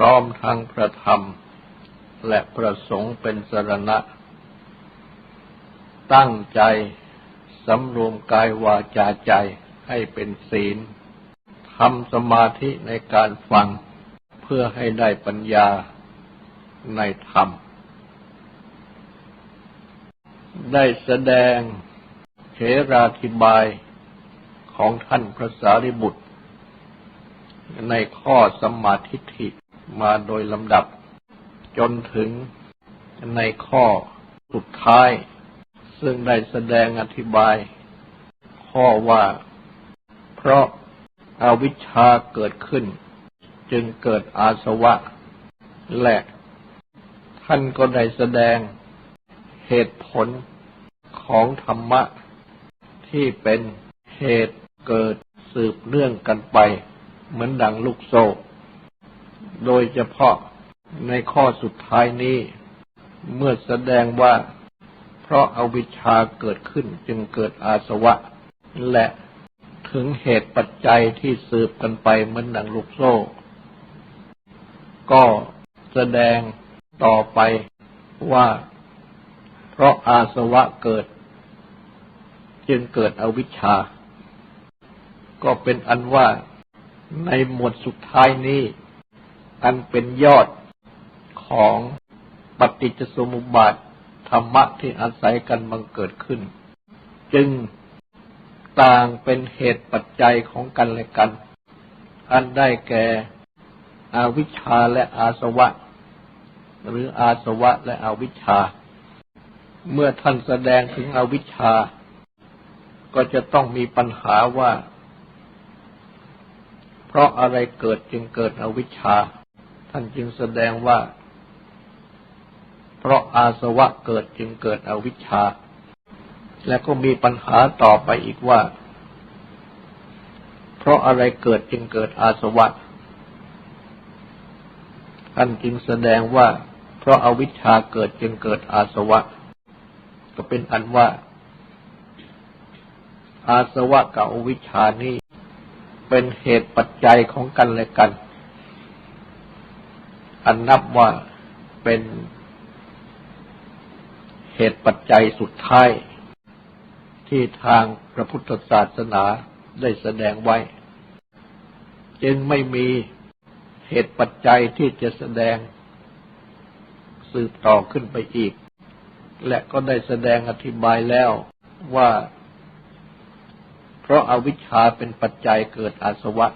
ร้อมทั้งพระธรรม และประสงค์เป็นสรณะ ตั้งใจสำรวมกายวาจาใจให้เป็นศีลทำสมาธิในการฟังเพื่อให้ได้ปัญญาในธรรม ได้แสดงเทราธิบายของท่านพระสารีบุตร ในข้อสมาทิฏฐิ มาโดยลำดับ จนถึงในข้อสุดท้าย ซึ่งได้แสดงอธิบาย ข้อว่า เพราะอาวิชชาเกิดขึ้น จึงเกิดอาสวะ และท่านก็ได้แสดงเหตุผลของธรรมะ ที่เป็นเหตุเกิดสืบเนื่องกันไป เหมือนดังลูกโซ่ โดยเฉพาะในข้อสุดท้ายนี้ เมื่อแสดงว่า เพราะอาวิชชาเกิดขึ้นจึงเกิดอาสวะ และถึงเหตุปัจจัยที่สืบกันไปเหมือนดังลูกโซ่ ก็แสดงต่อไปว่า เพราะอาสวะเกิด จึงเกิดอวิชชา ก็เป็นอันว่าในหมวดสุดท้ายนี้ อันเป็นยอดของปฏิจจสมุปบาทธรรมะที่อาศัยกันบังเกิดขึ้น จึงต่างเป็นเหตุปัจจัยของกันและกัน อันได้แก่อวิชชาและอาสวะ หรืออาสวะและอวิชชา เมื่อท่านแสดงถึงอวิชชา ก็จะต้องมีปัญหาว่า เพราะอะไรเกิดจึงเกิดอวิชชา ท่านจึงแสดงว่า เพราะอาสวะเกิดจึงเกิดอวิชชา และก็มีปัญหาต่อไปอีกว่า เพราะอะไรเกิดจึงเกิดอาสวะ ท่านจึงแสดงว่า เพราะอาวิชชาเกิดจึงเกิดอาสวะ ก็เป็นอันว่า อาสวะกับอวิชชานี้เป็นเหตุปัจจัยของกันและกัน อันนับว่าเป็นเหตุปัจจัยสุดท้าย ที่ทางพระพุทธศาสนาได้แสดงไว้ จึงไม่มีเหตุปัจจัยที่จะแสดงสืบต่อขึ้นไปอีก และก็ได้แสดงอธิบายแล้วว่า เพราะอาวิชชาเป็นปัจจัยเกิดอาสวะ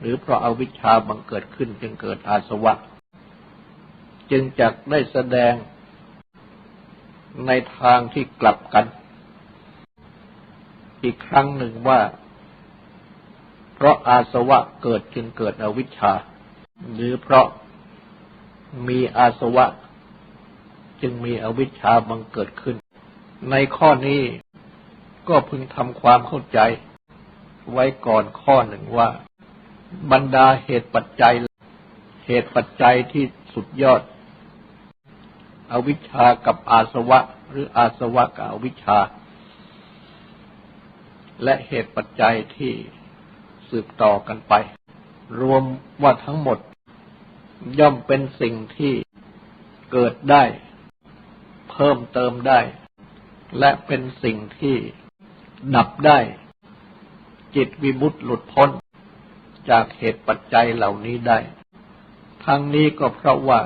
หรือเพราะอาวิชชาบังเกิดขึ้นจึงเกิดอาสวะ จึงจักได้แสดงในทางที่กลับกัน อีกครั้งหนึ่งว่า เพราะอาสวะเกิดจึงเกิดอวิชชา หรือเพราะมีอาสวะ จึงมีอวิชชาบังเกิดขึ้น ในข้อนี้ก็พึงทำความเข้าใจ ไว้ก่อนข้อหนึ่งว่า บรรดาเหตุปัจจัย เหตุปัจจัยที่สุดยอด อวิชชากับอาสวะ หรืออาสวะกับอวิชชา และเหตุปัจจัยที่สืบต่อกันไป รวมว่าทั้งหมด ย่อมเป็นสิ่งที่เกิดได้ เพิ่มเติมได้ และเป็นสิ่งที่ดับได้ จิตวิมุตต์หลุดพ้นจากเหตุปัจจัยเหล่านี้ได้ ทั้งนี้ก็เพราะว่า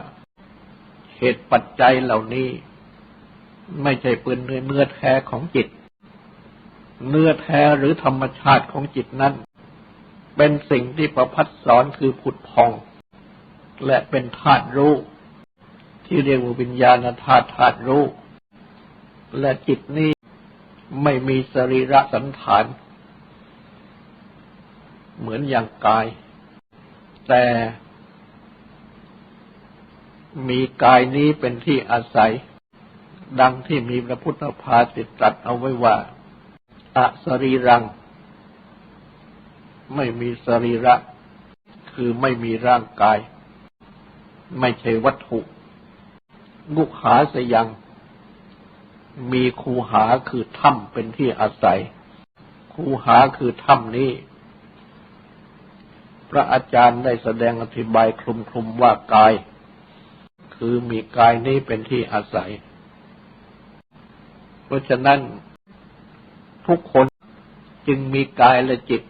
เหตุปัจจัยเหล่านี้ ไม่ใช่ปืนเนื้อแท้ของจิต เนื้อแท้หรือธรรมชาติของจิตนั้น เป็นสิ่งที่ประพัดสอนคือผุดพอง และเป็นธาตุรู้ ที่เรียกว่าวิญญาณธาตุธาตุรู้ และจิตนี้ไม่มีสรีระสันฐาน เหมือนอย่างกาย แต่ มีกายนี้เป็นที่อาศัย ดังที่มีพระพุทธภาสิตตรัสเอาไว้ว่าอสรีรัง ไม่มีสรีระ คือไม่มีร่างกาย ไม่ใช่วัตถุมุขหาสยัง มีคูหาคือถ้ำเป็นที่อาศัย คูหาคือถ้ำนี้ พระอาจารย์ได้แสดงอธิบายคลุมๆว่ากาย คือมีกายนี้เป็นที่อาศัย เพราะฉะนั้นทุกคนจึงมีกายและจิต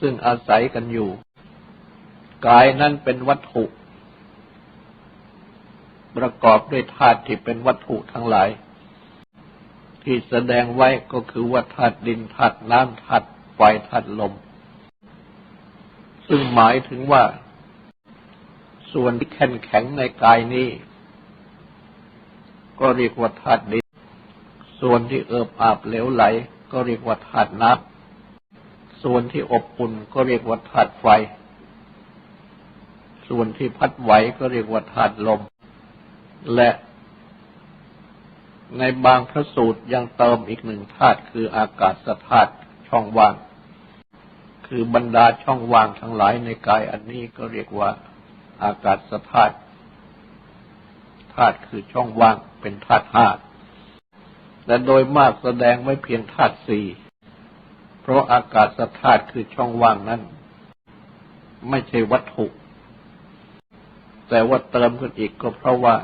ซึ่งอาศัยกันอยู่ กายนั้นเป็นวัตถุ ประกอบด้วยธาตุที่เป็นวัตถุทั้งหลาย ที่แสดงไว้ก็คือว่าธาตุดินธาตุน้ำธาตุไฟธาตุลม ซึ่งหมายถึงว่า ส่วนที่แข็งแข็งในกายนี้ ก็เรียกว่าธาตุดิน ส่วนที่เอิบอาบเหลวไหล ก็เรียกว่าธาตุน้ำส่วนที่อบอุ่นก็เรียกว่าธาตุไฟ ส่วนที่พัดไหวก็เรียกว่าธาตุลม และในบางพระสูตรยังเติมอีกหนึ่งธาตุคืออากาศธาตุช่องว่าง คือบรรดาช่องว่างทั้งหลายในกายอันนี้ก็เรียกว่า อากาศธาตุธาตุคือช่องว่างเป็นธาตุห้าแต่โดยมากแสดงไว้เพียงธาตุสี่เพราะอากาศธาตุคือช่องว่างนั้น ไม่ใช่วัตถุ แต่ว่าเติมขึ้นอีกก็เพราะว่า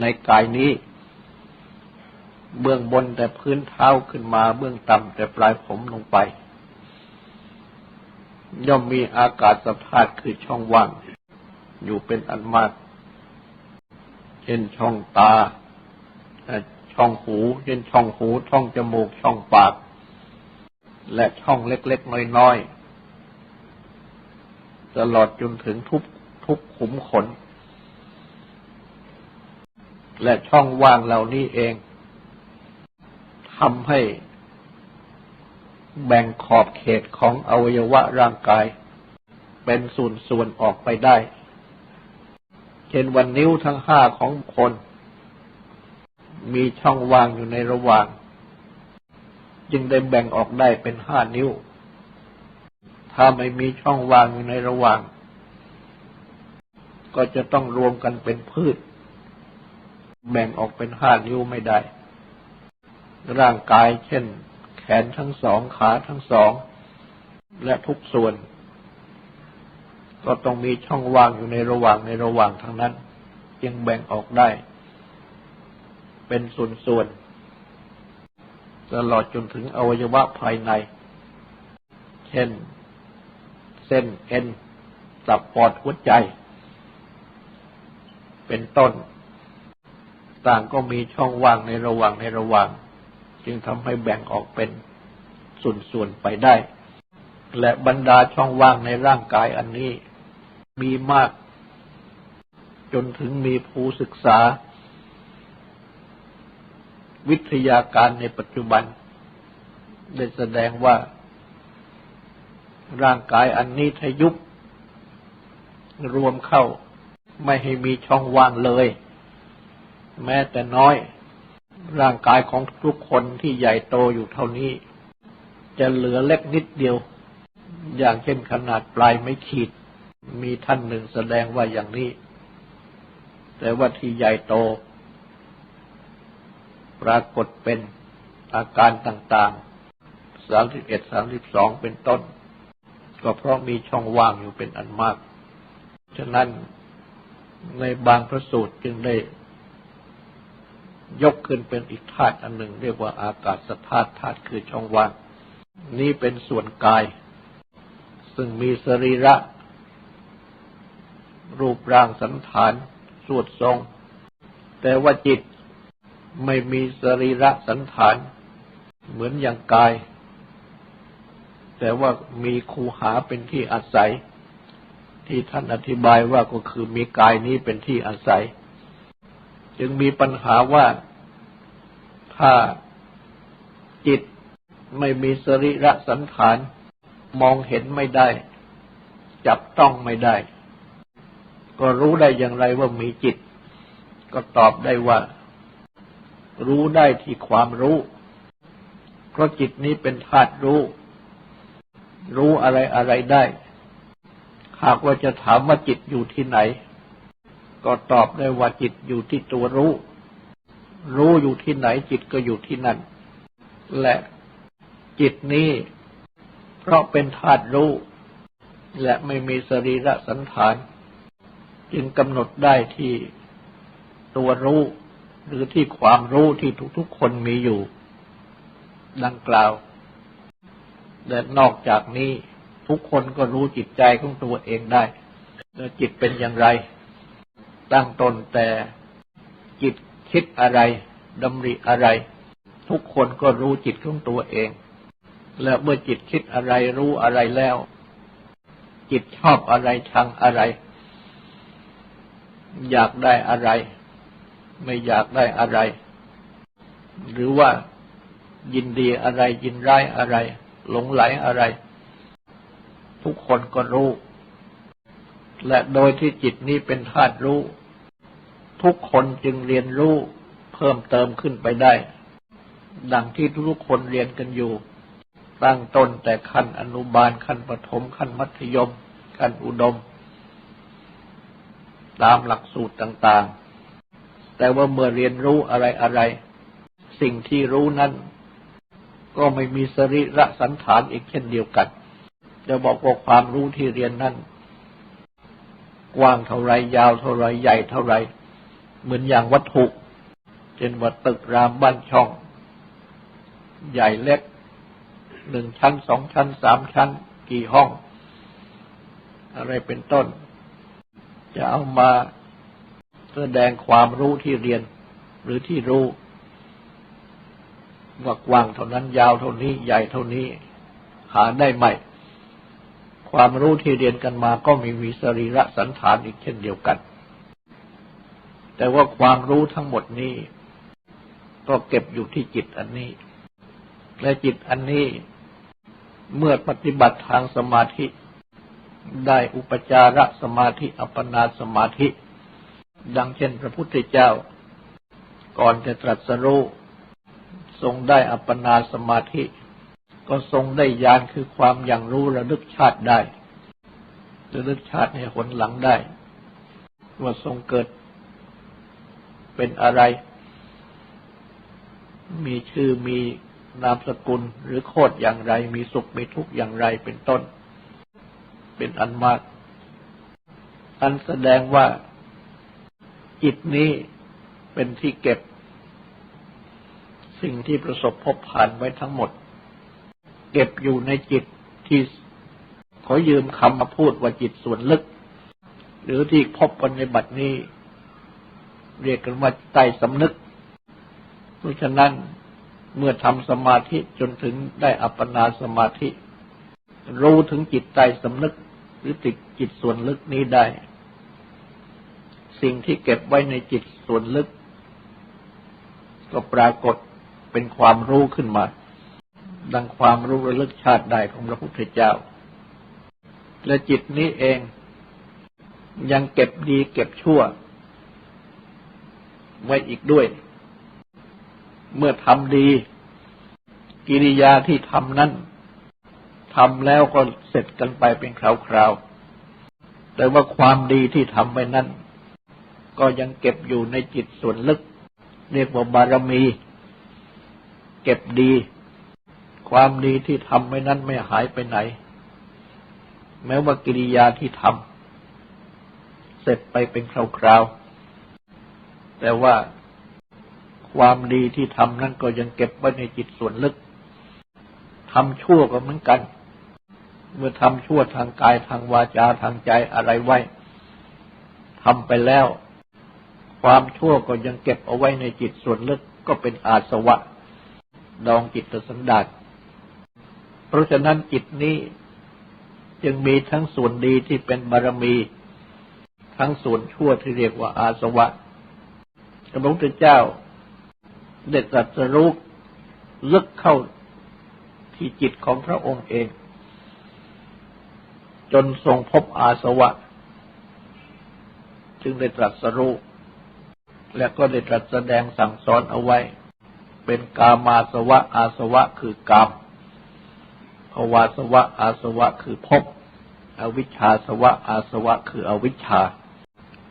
ในกายนี้ เบื้องบนแต่พื้นเท้าขึ้นมาเบื้องต่ำแต่ปลายผมลงไป ย่อมมีอากาศธาตุคือช่องว่าง อยู่เป็นอันมาก เช่นช่องตา ช่องหู เช่นช่องหู ช่องจมูก ช่องปาก และช่องเล็กๆ น้อยๆ ตลอดจนถึงทุกทุกขุมขน และช่องว่างเหล่านี้เองทำให้แบ่งขอบเขตของอวัยวะร่างกาย เป็นส่วนๆออกไปได้ ช่นวันนิ้วทั้งห้าของคน มีช่องว่างอยู่ในระหว่าง จึงได้แบ่งออกได้เป็นห้านิ้ว ถ้าไม่มีช่องว่างอยู่ในระหว่าง ก็จะต้องรวมกันเป็นพืช แบ่งออกเป็นห้านิ้วไม่ได้ ร่างกายเช่น แขนทั้งสองขาทั้งสอง และทุกส่วน ก็ต้องมีช่องว่างอยู่ในระหว่างในระหว่างทั้งนั้น จึงแบ่งออกได้ เป็นส่วนๆตลอดจนถึงอวัยวะภายใน เช่น เส้นเอ็นตับปอดหัวใจ เป็นต้น ต่างก็มีช่องว่างในระหว่างในระหว่าง จึงทำให้แบ่งออกเป็นส่วนๆไปได้และบรรดาช่องว่างในร่างกายอันนี้ มีมาก จนถึงมีผู้ศึกษา วิทยาการในปัจจุบัน ได้แสดงว่า ร่างกายอันนี้ทยุบรวมเข้า ไม่ให้มีช่องว่างเลย แม้แต่น้อย ร่างกายของทุกคนที่ใหญ่โตอยู่เท่านี้ จะเหลือเล็กนิดเดียว อย่างเช่นขนาดปลายไม่ขีด มีท่านหนึ่งแสดงว่าอย่างนี้ แต่ว่าที่ใหญ่โต ปรากฏเป็นอาการต่างๆสามสิบเอ็ดสามสิบสองเป็นต้น ก็เพราะมีช่องว่างอยู่เป็นอันมาก ฉะนั้นในบางพระสูตรจึงได้ยกขึ้นเป็นอีกธาตุอันหนึ่ง เรียกว่าอากาศธาตุธาตุคือช่องว่าง นี้เป็นส่วนกาย ซึ่งมีสรีระ รูปร่างสันฐานสวดทรง แต่ว่าจิตไม่มีสรีระสันฐาน เหมือนอย่างกาย แต่ว่ามีคูหาเป็นที่อาศัย ที่ท่านอธิบายว่าก็คือมีกายนี้เป็นที่อาศัย จึงมีปัญหาว่าถ้าจิตไม่มีสรีระสันฐาน มองเห็นไม่ได้ จับต้องไม่ได้ ก็รู้ได้อย่างไรว่ามีจิต ก็ตอบได้ว่า รู้ได้ที่ความรู้ เพราะจิตนี้เป็นธาตุรู้ รู้อะไรอะไรได้ หากว่าจะถามว่าจิตอยู่ที่ไหน ก็ตอบได้ว่าจิตอยู่ที่ตัวรู้ รู้อยู่ที่ไหนจิตก็อยู่ที่นั่น และจิตนี้ เพราะเป็นธาตุรู้ และไม่มีสรีระสันฐาน จึงกำหนดได้ที่ตัวรู้ หรือที่ความรู้ที่ทุกๆคนมีอยู่ ดังกล่าว และนอกจากนี้ทุกคนก็รู้จิตใจของตัวเองได้แล้วจิตเป็นอย่างไร ตั้งตนแต่จิตคิดอะไรดำริอะไร ทุกคนก็รู้จิตของตัวเอง และเมื่อจิตคิดอะไรรู้อะไรแล้ว จิตชอบอะไรชังอะไร อยากได้อะไร ไม่อยากได้อะไร หรือว่ายินดีอะไร ยินร้ายอะไร หลงไหลอะไร ทุกคนก็รู้ และโดยที่จิตนี้เป็นธาตุรู้ ทุกคนจึงเรียนรู้เพิ่มเติมขึ้นไปได้ ดังที่ทุกคนเรียนกันอยู่ ตั้งต้นแต่ขั้นอนุบาลขั้นประถมขั้นมัธยมขั้นอุดม ตามหลักสูตรต่างๆ แต่ว่าเมื่อเรียนรู้อะไรอะไร สิ่งที่รู้นั้น ก็ไม่มีสรีระสันฐานอีกเช่นเดียวกัน จะบอกว่าความรู้ที่เรียนนั้นกว้างเท่าไรยาวเท่าไรใหญ่เท่าไร เหมือนอย่างวัตถุเช่นว่าตึกรามบ้านช่อง ใหญ่เล็กหนึ่งชั้นสองชั้นสามชั้น กี่ห้อง อะไรเป็นต้น จะเอามาแสดงความรู้ที่เรียนหรือที่รู้ ว่ากว้างเท่านั้นยาวเท่านี้ใหญ่เท่านี้ หาได้ไหม ความรู้ที่เรียนกันมาก็มีมีสรีระสันฐานอีกเช่นเดียวกัน แต่ว่าความรู้ทั้งหมดนี้ ก็เก็บอยู่ที่จิตอันนี้ และจิตอันนี้เมื่อปฏิบัติทางสมาธิ ได้อุปจารสมาธิอัปปนาสมาธิ ดังเช่นพระพุทธเจ้า ก่อนจะตรัสรู้ทรงได้อัปปนาสมาธิ ก็ทรงได้ญาณคือความอย่างรู้ระลึกชาติได้ระลึกชาติให้หนหลังได้ ว่าทรงเกิดเป็นอะไร มีชื่อมีนามสกุลหรือโคดอย่างไร มีสุขมีทุกข์อย่างไรเป็นต้น เป็นอันมาก อันแสดงว่าจิตนี้เป็นที่เก็บ สิ่งที่ประสบพบผ่านไว้ทั้งหมด เก็บอยู่ในจิตที่ขอยืมคำมาพูดว่าจิตส่วนลึก หรือที่พบกันในบัดนี้ เรียกกันว่าใต้สำนึกราะฉะนั้นเมื่อทำสมาธิจนถึงได้อัปปนาสมาธิ รู้ถึงจิตใจสำนึก หรือติดจิตส่วนลึกนี้ได้ สิ่งที่เก็บไว้ในจิตส่วนลึก ก็ปรากฏเป็นความรู้ขึ้นมา ดังความรู้ระลึกชาติได้ของพระพุทธเจ้า และจิตนี้เองยังเก็บดีเก็บชั่ว ไว้อีกด้วย เมื่อทำดี กิริยาที่ทำนั้น ทำแล้วก็เสร็จกันไปเป็นคราวๆ แต่ว่าความดีที่ทำไปนั้น ก็ยังเก็บอยู่ในจิตส่วนลึก เรียกว่าบารมี เก็บดี ความดีที่ทำไปนั้นไม่หายไปไหน แม้ว่ากิริยาที่ทำเสร็จไปเป็นคราวๆ แต่ว่าความดีที่ทำนั้นก็ยังเก็บไว้ในจิตส่วนลึกทำชั่วก็เหมือนกัน เมื่อทำชั่วทางกายทางวาจาทางใจอะไรไว้ทำไปแล้ว ความชั่วก็ยังเก็บเอาไว้ในจิตส่วนลึกก็เป็นอาสวะ ดองจิตสันดาษเพราะฉะนั้นจิตนี้จึงมีทั้งส่วนดีที่เป็นบารมี ทั้งส่วนชั่วที่เรียกว่าอาสวะพระพุทธเจ้าได้ตรัสรู้ลึกเข้าที่จิตของพระองค์เอง จนทรงพบอาสวะ จึงได้ตรัสรู้และก็ได้ตรัสแสดงสั่งสอนเอาไว้ เป็นกามาสวะ อาสวะคือกามภวาสวะ อาสวะคือภพอวิชชาสวะ อาสวะคืออวิชชา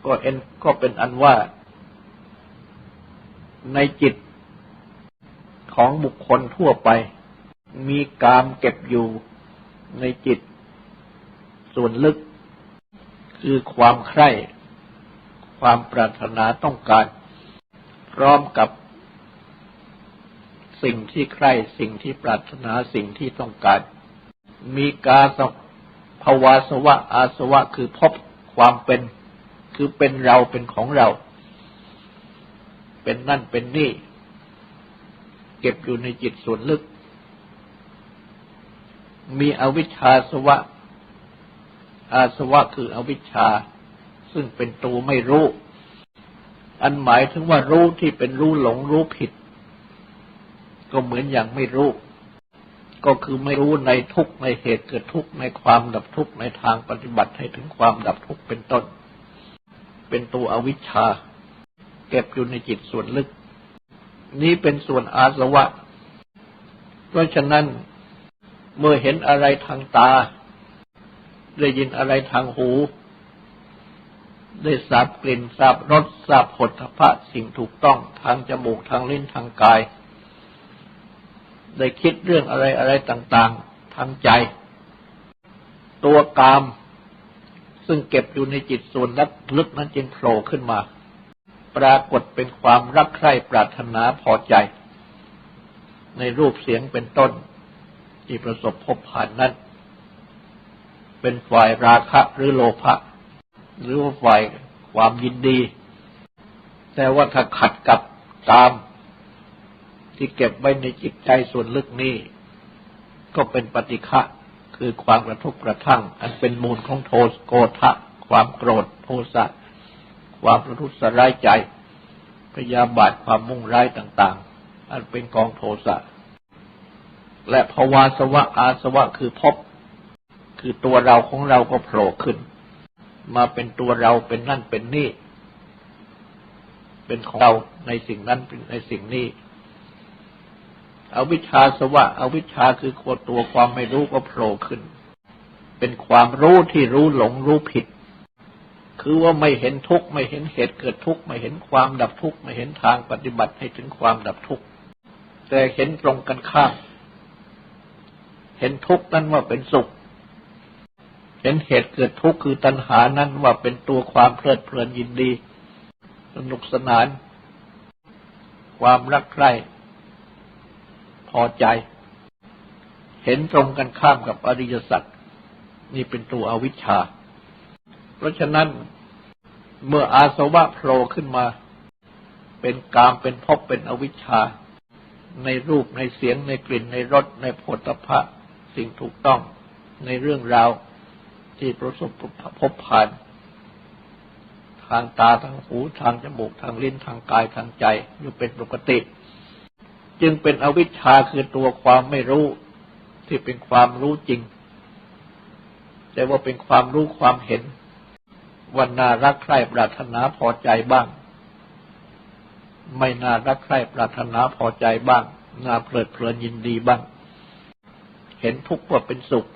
ก็เอ็นก็เป็นอันว่าในจิตของบุคคลทั่วไป มีกามเก็บอยู่ในจิต ส่วนลึก คือความใคร่ ความปรารถนาต้องการ พร้อมกับสิ่งที่ใคร่สิ่งที่ปรารถนาสิ่งที่ต้องการ มีกาสภาวาสวะ อาสวะคือพบความเป็น คือเป็นเราเป็นของเรา เป็นนั่นเป็นนี่ เก็บอยู่ในจิตส่วนลึก มีอวิชชาสวะ อาสวะคืออวิชชา ซึ่งเป็นตัวไม่รู้ อันหมายถึงว่ารู้ที่เป็นรู้หลงรู้ผิด ก็เหมือนอย่างไม่รู้ ก็คือไม่รู้ในทุกในเหตุเกิดทุกในความดับทุกในทางปฏิบัติให้ถึงความดับทุกเป็นต้น เป็นตัวอวิชชา เก็บอยู่ในจิตส่วนลึก นี้เป็นส่วนอาสวะ เพราะฉะนั้นเมื่อเห็นอะไรทางตา ได้ยินอะไรทางหู ได้สับกลิ่นสับรสสับผลพระสิ่งถูกต้องทางจมูกทางลิ้นทางกาย ได้คิดเรื่องอะไรอะไรต่าง ๆ ทางใจ ตัวกาม ซึ่งเก็บอยู่ในจิตส่วนลึกนั้นจึงโผล่ขึ้นมา ปรากฏเป็นความรักใคร่ปรารถนาพอใจ ในรูปเสียงเป็นต้น ที่ประสบพบผ่านนั้น เป็นฝ่ายราคะหรือโลภะหรือว่าฝ่ายความยินดี แต่ว่าถ้าขัดกับตาม ที่เก็บไว้ในจิตใจส่วนลึกนี้ ก็เป็นปฏิฆะคือความกระทบกระทั่ง อันเป็นมูลของโทสโกทะ ความโกรธโทสะความประทุษร้ายใจพยาบาทความมุ่งร้ายต่าง ๆ อันเป็นกองโทสะ และภวาสวะอาสวะคือพบ คือตัวเราของเราก็โผล่ขึ้น มาเป็นตัวเราเป็นนั่นเป็นนี่ เป็นของเราในสิ่งนั้นเป็นในสิ่งนี้อวิชชาสวะอวิชชาคือคตัวความไม่รู้ก็โผล่ขึ้น เป็นความรู้ที่รู้หลงรู้ผิด คือว่าไม่เห็นทุกข์ไม่เห็นเหตุเกิดทุกข์ไม่เห็นความดับทุกข์ไม่เห็นทางปฏิบัติให้ถึงความดับทุกข์แต่เห็นตรงกันข้ามเห็นทุกข์นั้นว่าเป็นสุข เห็นเหตุเกิดทุกข์คือตัณหานั้นว่าเป็นตัวความเพลิดเพลินยินดี สนุกสนาน ความรักใคร่พอใจ เห็นตรงกันข้ามกับอริยสัจนี่เป็นตัวอวิชชา เพราะฉะนั้นเมื่ออาสวะโผล่ขึ้นมา เป็นกามเป็นภพเป็นอวิชชา ในรูปในเสียงในกลิ่นในรสในผฏฐพะสิ่งถูกต้องในเรื่องราว ที่ประสบพบผ่าน ทางตาทางหูทางจมูกทางลิ้นทางกายทางใจอยู่เป็นปกติ จึงเป็นอวิชชาคือตัวความไม่รู้ที่เป็นความรู้จริง แต่ว่าเป็นความรู้ความเห็นวันน่ารักใคร่ปรารถนาพอใจบ้าง ไม่น่ารักใคร่ปรารถนาพอใจบ้างน่าเพลิดเพลินยินดีบ้าง เห็นทุกข์ว่าเป็นสุข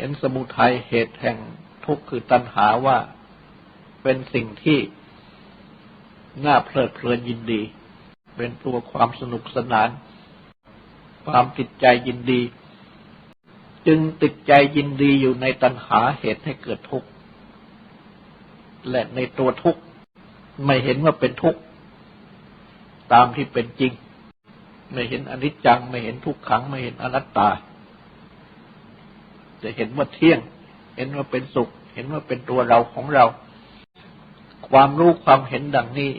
เห็นสมุทัยเหตุแห่งทุกข์คือตัณหาว่าเป็นสิ่งที่น่าเพลิดเพลินยินดี เป็นตัวความสนุกสนาน ความติดใจยินดี จึงติดใจยินดีอยู่ในตัณหาเหตุให้เกิดทุกข์และในตัวทุกข์ไม่เห็นว่าเป็นทุกข์ตามที่เป็นจริง ไม่เห็นอนิจจัง ไม่เห็นทุกขัง ไม่เห็นอนัตตา จะเห็นว่าเที่ยง เห็นว่าเป็นสุข เห็นว่าเป็นตัวเราของเรา ความรู้ความเห็นดังนี้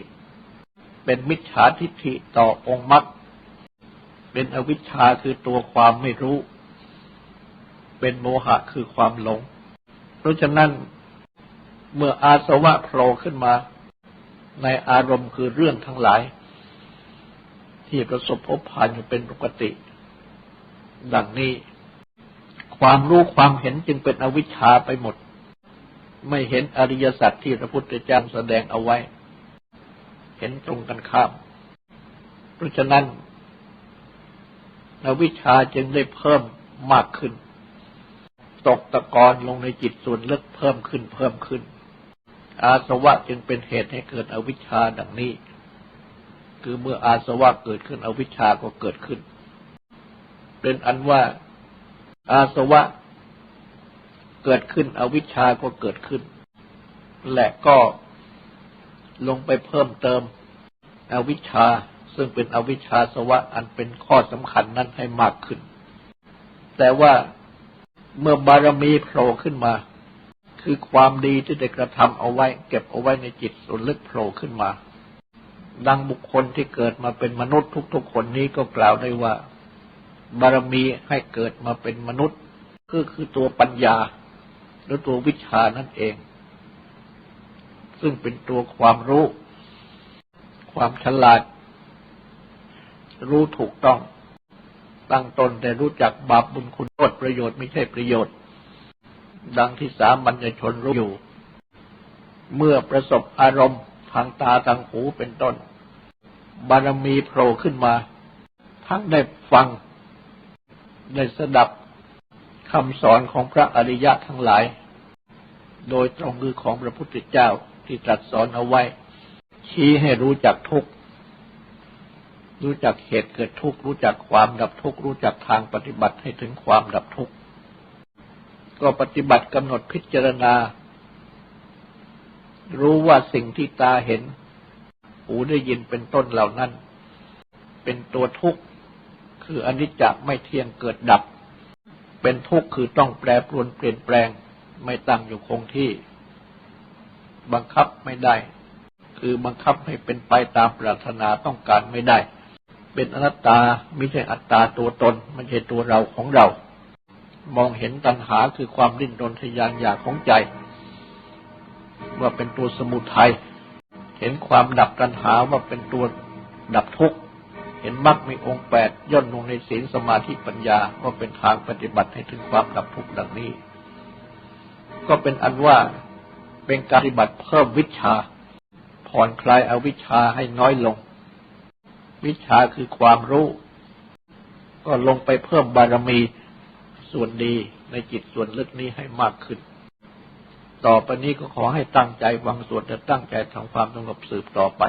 เป็นมิจฉาทิฏฐิต่อองค์มรรคเป็นอวิชชาคือตัวความไม่รู้ เป็นโมหะคือความหลง เพราะฉะนั้นเมื่ออาสวะโผล่ขึ้นมา ในอารมณ์คือเรื่องทั้งหลาย ที่ประสบพบผ่านอยู่เป็นปกติ ดังนี้ ความรู้ความเห็นจึงเป็นอวิชชาไปหมด ไม่เห็นอริยสัจที่พระพุทธเจ้าแสดงเอาไว้ เห็นตรงกันข้าม เพราะฉะนั้นอวิชชาจึงได้เพิ่มมากขึ้น ตกตะกอนลงในจิตส่วนลึกเพิ่มขึ้นเพิ่มขึ้น อาสวะจึงเป็นเหตุให้เกิดอวิชชาดังนี้ คือเมื่ออาสวะเกิดขึ้นอวิชชาก็เกิดขึ้น เป็นอันว่า อาสวะเกิดขึ้น อวิชชาก็เกิดขึ้น และก็ลงไปเพิ่มเติม อวิชชาซึ่งเป็นอวิชชาสวะอันเป็นข้อสำคัญนั้นให้มากขึ้น แต่ว่าเมื่อบารมีโผล่ขึ้นมา คือความดีที่ได้กระทำเอาไว้ เก็บเอาไว้ในจิตส่วนลึกโผล่ขึ้นมา ดังบุคคลที่เกิดมาเป็นมนุษย์ทุกๆคนนี้ก็กล่าวได้ว่า บารมีให้เกิดมาเป็นมนุษย์ก็คือตัวปัญญา หรือตัววิชานั่นเอง ซึ่งเป็นตัวความรู้ ความฉลาด รู้ถูกต้อง ตั้งตนแต่รู้จักบาปบุญคุณโทษประโยชน์ไม่ใช่ประโยชน์ ดังที่สามัญชนรู้อยู่ เมื่อประสบอารมณ์ทางตาทางหูเป็นต้น บารมีโผล่ขึ้นมา ทั้งได้ฟัง ได้สดับคำสอนของพระอริยะทั้งหลาย โดยตรงคือของพระพุทธเจ้าที่ตรัสสอนเอาไว้ ชี้ให้รู้จักทุกข์รู้จักเหตุเกิดทุกข์รู้จักความดับทุกข์รู้จักทางปฏิบัติให้ถึงความดับทุกข์ก็ปฏิบัติกำหนดพิจารณา รู้ว่าสิ่งที่ตาเห็น หูได้ยินเป็นต้นเหล่านั้น เป็นตัวทุกข์ คืออนิจจไม่เที่ยงเกิดดับ เป็นทุกข์คือต้องแปรปรวนเปลี่ยนแปลง ไม่ตั้งอยู่คงที่ บังคับไม่ได้ คือบังคับให้เป็นไปตามปรารถนาต้องการไม่ได้ เป็นอนัตตาไม่ใช่อัตตาตัวตนไม่ใช่ตัวเราของเรา มองเห็นตัณหาคือความดิ้นรนทยานอยากของใจ ว่าเป็นตัวสมุทัยเห็นความดับตัณหาว่าเป็นตัวดับทุกข์ เห็นมรรคมีองค์แปดย่นลงในศีลสมาธิปัญญาว่าเป็นทางปฏิบัติให้ถึงความดับทุกข์ดังนี้ ก็เป็นอันว่าเป็นการปฏิบัติเพิ่มวิชา ผ่อนคลายอาวิชาให้น้อยลง วิชาคือความรู้ ก็ลงไปเพิ่มบารมีส่วนดีในจิตส่วนลึกนี้ให้มากขึ้น ต่อไปนี้ก็ขอให้ตั้งใจฟังสวดและตั้งใจทำความสงบสืบต่อไป